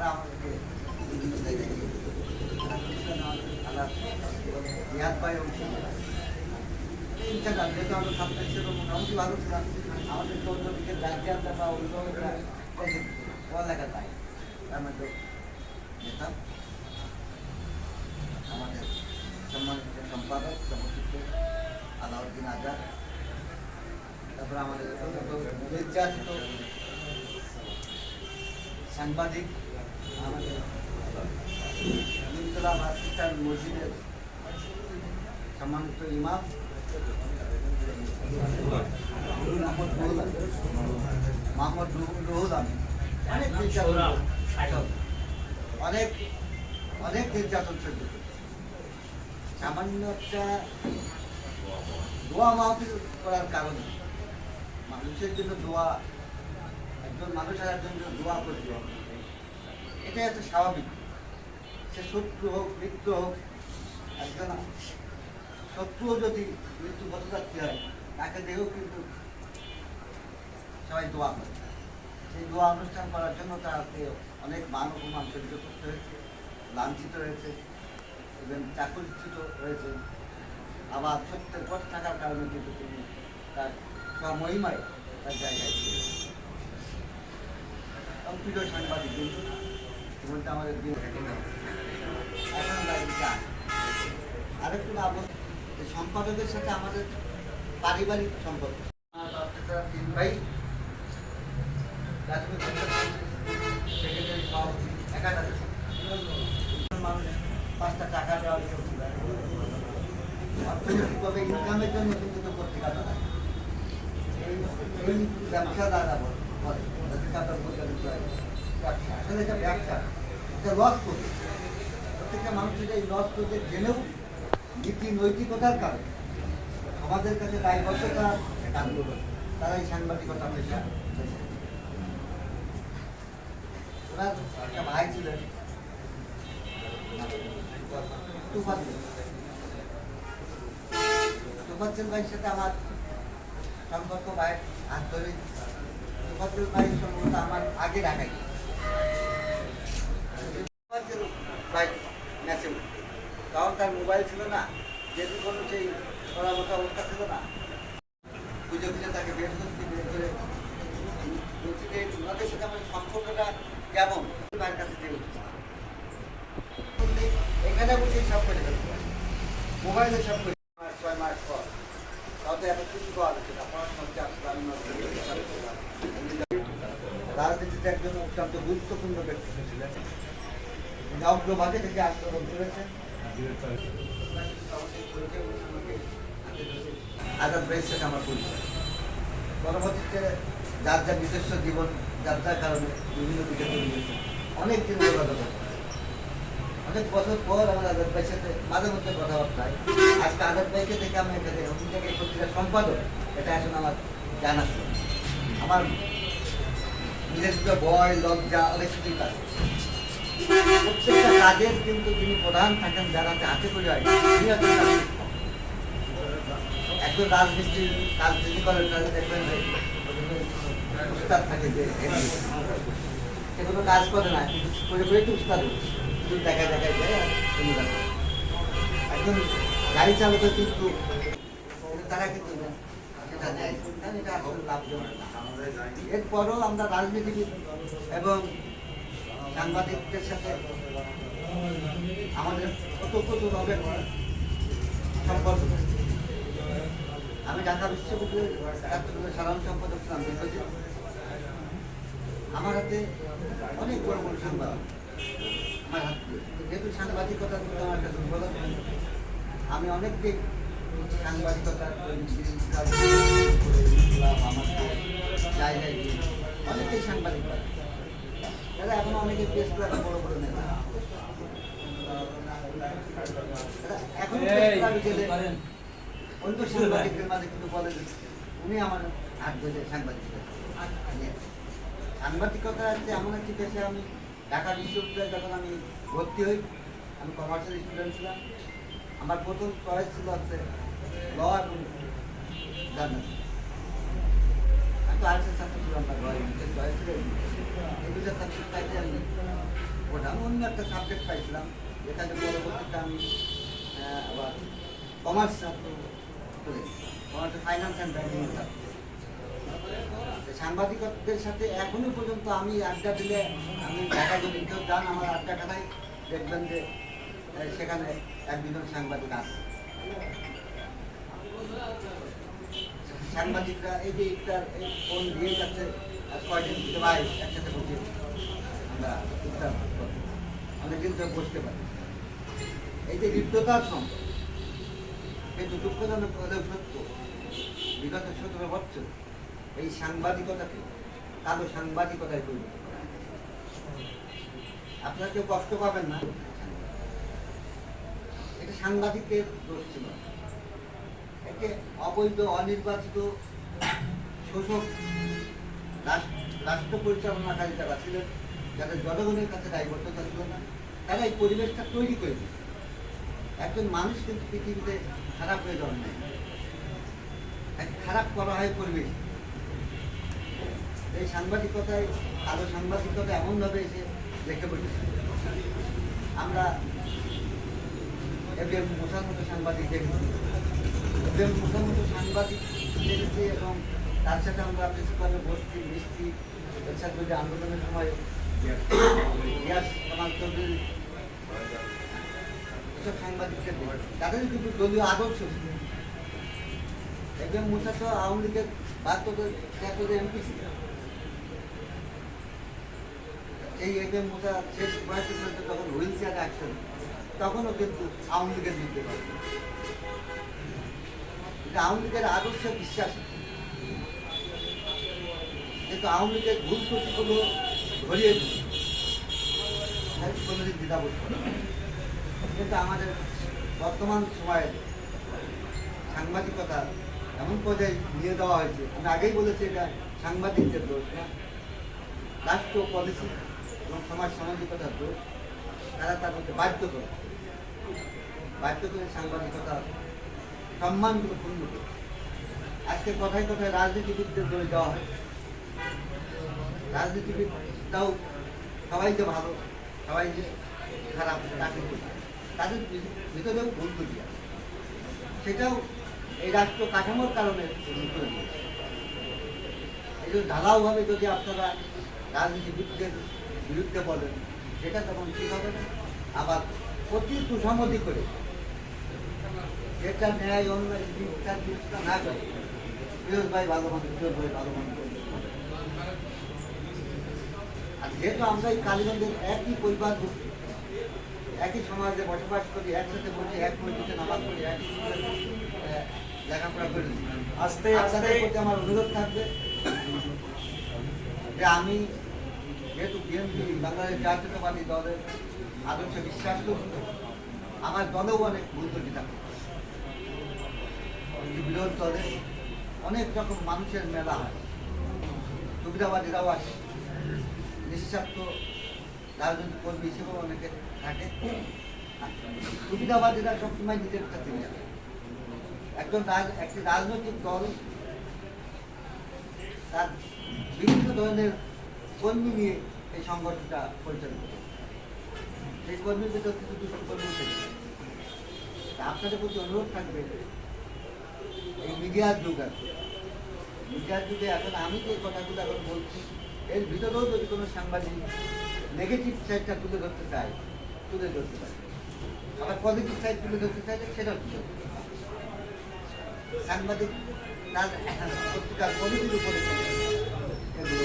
তারা আমাদেরকে বিভিন্ন জায়গায় নিয়ে যেত। তারা বলছিলেন আমাদের আল্লাহ রিয়াদ পায় অংশ ইনশাআল্লাহ যেহেতু আমরা ছাত্র হিসেবে মোটামুটি ভালো ছিলাম আমাদের চৌধুরীকে গার্জিয়ানরা বা অভিভাবকরা পড়ালেখা তাই তার মধ্যে যেতাম আমাদের সম্মানিত সম্পাদক সমচিত আলাউদ্দিন আজাদ তারপর আমাদের নির্যাতিত সাংবাদিক আমাদের নিমতলা মাস্টার মসজিদের সম্মানিত ইমাম মোহাম্মদ রুহুল আমিন। অনেক নির্যাতন অনেক অনেক নির্যাতন সহ্য। সামান্য একটা দোয়া মাহফিল করার কারণে মানুষের জন্য দোয়া একজন মানুষ আর একজন জন্য দোয়া করবে এটাই একটা স্বাভাবিক। সে শত্রু হোক, মিত্র হোক, একজন শত্রুও যদি মৃত্যু পথযাত্রী হয়, তাকে দেখেও কিন্তু সবাই দোয়া করে। সেই দোয়া অনুষ্ঠান করার জন্য তাকে অনেক মান অপমান সহ্য করতে হয়েছে, লাঞ্ছিত হয়েছে, এবং চাকরিচ্যুত হয়েছে। আবার সত্যের পথ থাকার কারণে কিন্তু তিনি তার স্বমহিমায় তার জায়গায় প্রিয় সাংবাদিক কিন্তু আরেকটু না সম্পাদকের সাথে আমাদের পারিবারিক সম্পর্ক তিন ভাই সেক্রেটারি সভাপতি একাধারে মানুষ পাঁচটা টাকা দেওয়ার কেউ অর্থনৈতিকভাবে ইনকামের জন্য কিন্তু তো পত্রিকা চালায়। এই ব্যবসাদাররা বলে, আসলে এটা ব্যবসা এটা লস করবে। প্রত্যেকটা এই লস করতে জেনেও নীতি নৈতিকতার কারণে আমাদের কাছে দায়বদ্ধতা সাংবাদিকতা পেশা ভাই ছিলেন ভাইয়ের সাথে আমার সম্পর্ক ভাই, হাত ধরে। তুফাজ্জল ভাই সম্পর্ক আমার আগে রাখাই তুফাজ্জল ভাই ম্যাচে উঠে। তার মোবাইল ছিল না, যেহেতু কোনো সেই মতো অবস্থা ছিল না। খুঁজে খুঁজে তাকে বের করছি, বের করে বলছি যে ওনাদের সাথে আমার সম্পর্কটা কেমন? ভাইয়ের কাছে উঠেছি এখানে বসে সব করে ফেলতে মোবাইলে সব করে ছয় মাস পর। তাও তো এত কিছু পাওয়া যাচ্ছে না পড়াশোনা। রাজনীতিতে একজন অত্যন্ত গুরুত্বপূর্ণ ব্যক্তিত্ব ছিলেন অগ্রভাগে থেকে আন্দোলন করেছেন। আজাদ ভাইয়ের সাথে আমার যার যার কারণে বিভিন্ন গেছে। অনেক দিন অনেক বছর পর আমার আজাদ ভাইয়ের সাথে মাঝে মধ্যে কথাবার্তা আজকে আজাদ ভাইকে দেখে আমি এখানে অন্য জায়গায় পত্রিকার সম্পাদক। এটা এখন আমার জানা ছিল। আমার নিজস্ব ভয় লজ্জা, অনেক কিছুই কাজ প্রত্যেকটা কাজের কিন্তু যিনি প্রধান থাকেন, যারা হাতে করে হয়। একজন রাজনীতি কাজ যিনি করেন তাদের দেখবেন উস্তাদ থাকে যে কাজ করে না করে করে উস্তাদ দেখা দেখায় যায়। একজন গাড়ি চালকের কিন্তু তারা কিন্তু। এরপরও আমরা রাজনীতিবিদ এবং সাংবাদিকদের সাথে আমাদের ওতপ্রোতভাবে সম্পর্ক। আমি ঢাকা বিশ্ববিদ্যালয়ের সাধারণ সম্পাদক ছিলাম আমার হাতে অনেক বড় বড় সাংবাদিক। আমার হাতে যেহেতু সাংবাদিকতা কিন্তু আমার একটা দুর্বলতা আমি অনেককে সাংবাদিকতার আমাকে জায়গায় অনেকেই সাংবাদিক এখন অনেকে নেতা এখন অন্য সাংবাদিকদের মাঝে কিন্তু বলে উনি আমার হাত ধরে সাংবাদিক। সাংবাদিকতা হচ্ছে এমন একটি পেশে আমি ঢাকা বিশ্ববিদ্যালয়ে যখন আমি ভর্তি হই আমি কমার্সের স্টুডেন্ট ছিলাম। আমার প্রথম চয়েস ছিল হচ্ছে ল এবং জার্নালিজম আমি তো আর্টসের ছাত্র ছিলাম না ঘরে চয়েস ছিল এই দুটো সাবজেক্ট আমি পড়ে আমি অন্য একটা সাবজেক্ট পাইছিলাম। আমি আবার কমার্স ছাত্র অ্যান্ড সাংবাদিকদের সাথে এখনও পর্যন্ত আমি আড্ডা দিলে আমি যদি কেউ যান, আমার আড্ডা খানায় দেখবেন যে সেখানে এক দুজন সাংবাদিক আছে সাংবাদিকরা, এই যে ইফতার ফোন দিয়ে যাচ্ছে থেকে ভাই একসাথে বসে আমরা ইফতার করি। আমরা কিন্তু বসতে পারি এই যে লিপ্ততার সম্পর্ক কিন্তু দুঃখজনক হলেও সত্য, বিগত সতেরো বছর এই সাংবাদিকতাকে কালো সাংবাদিকতায় পরিণত করা। আপনারা কেউ কষ্ট পাবেন না এটা সাংবাদিকের দোষ ছিল। একে অবৈধ, অনির্বাচিত শোষক রাষ্ট্র পরিচালনাকারী যারা ছিলেন, যাদের জনগণের কাছে দায়বদ্ধতা ছিল না, তারা এই পরিবেশটা তৈরি করে। একজন মানুষ কিন্তু পৃথিবীতে খারাপ হয়ে জন্মায় না। তাকে খারাপ করা হয় পরিবেশ এই সাংবাদিকতায়, কালো সাংবাদিকতা এমনভাবে এসে দেখে বসেছে আমরা এবিএম মোশার মতো সাংবাদিক দেখেছি এবিএম মোশার মতো সাংবাদিক দেখেছি এবং তার সাথে আমরা প্রিন্সিপালে বসছি, মিশছি সাথে যদি আন্দোলনের সময় ইয়াস কামাল চৌধুরী এসব দেখেছি। তাদের কিন্তু দলীয় আদর্শ ছিল। এবিএম মুসা তো আওয়ামী লীগের বাহাত্তর তিয়াত্তর এমপি ছিল। এই মুসা শেষ বয়সে যখন হুইল চেয়ারে আসছেন তখনও কিন্তু আওয়ামী লীগের বিরুদ্ধে আওয়ামী লীগের আদর্শ বিশ্বাস কিন্তু আওয়ামী লীগের ভুল ত্রুটিগুলো ধরিয়ে দিচ্ছে কোনোদিন দ্বিধাবোধ। কিন্তু আমাদের বর্তমান সময়ে সাংবাদিকতা এমন পর্যায়ে নিয়ে দেওয়া হয়েছে। আমি আগেই বলেছি এটা সাংবাদিকদের দোষ না, রাষ্ট্র পলিসি এবং সমাজ সামাজিকতার দোষ। তারা তার মধ্যে বাধ্য করে। বাধ্য করে সাংবাদিকতা সম্মানগুলো ক্ষুণ্ণ করে আজকে কথায় কথায় রাজনীতিবিদদের বলে দেওয়া হয়। রাজনীতিবিদরাও সবাই যে ভালো, সবাই যে খারাপ, তাকে তাদের ভিতরেও ভুল আছে সেটাও এই রাষ্ট্র কাঠামোর কারণে এই জন্য ঢালাওভাবে যদি আপনারা রাজনীতিবিদদের বিরুদ্ধে বলেন, সেটা তখন ঠিক হবে না। আবার অতি তুষামতি করে যেটা ন্যায় বিচার বিচার না করে। ফিরোজ ভাই ভালো মানুষ ফিরোজ ভাই ভালো মানুষ। আর যেহেতু আমরা এই কালীগঞ্জের একই পরিবার একই সমাজে বসবাস করি একসাথে বসে এক নামাজ করি একই লেখাপড়া করি। আস্তে আস্তে। আমার অনুরোধ থাকবে যে আমি যেহেতু বিএনপি বাংলাদেশ জাতীয়তাবাদী দলের আদর্শে বিশ্বাস করি আমার দলেও অনেক ত্রুটি থাকে দলে অনেক রকম মানুষের মেলা হয়। সুবিধাবাদীরাও আসে নিঃস্বার্থ রাজনৈতিক কর্মী হিসেবেও অনেকে থাকে। সুবিধাবাদীরা সবসময় নিজের কাছে একজন একটি রাজনৈতিক দল তার বিভিন্ন ধরনের কর্মী নিয়ে এই সংগঠনটা পরিচালিত। থাকবে মিডিয়ার যুগ আছে মিডিয়ার যুগে এখন আমি কথাগুলো এখন বলছি, এর ভিতরেও যদি কোনো সাংবাদিক নেগেটিভ সাইডটা তুলে ধরতে চায়, তুলে ধরতে পজিটিভ সাইড তুলে ধরতে সাংবাদিক তার পলিটির উপরে এগুলো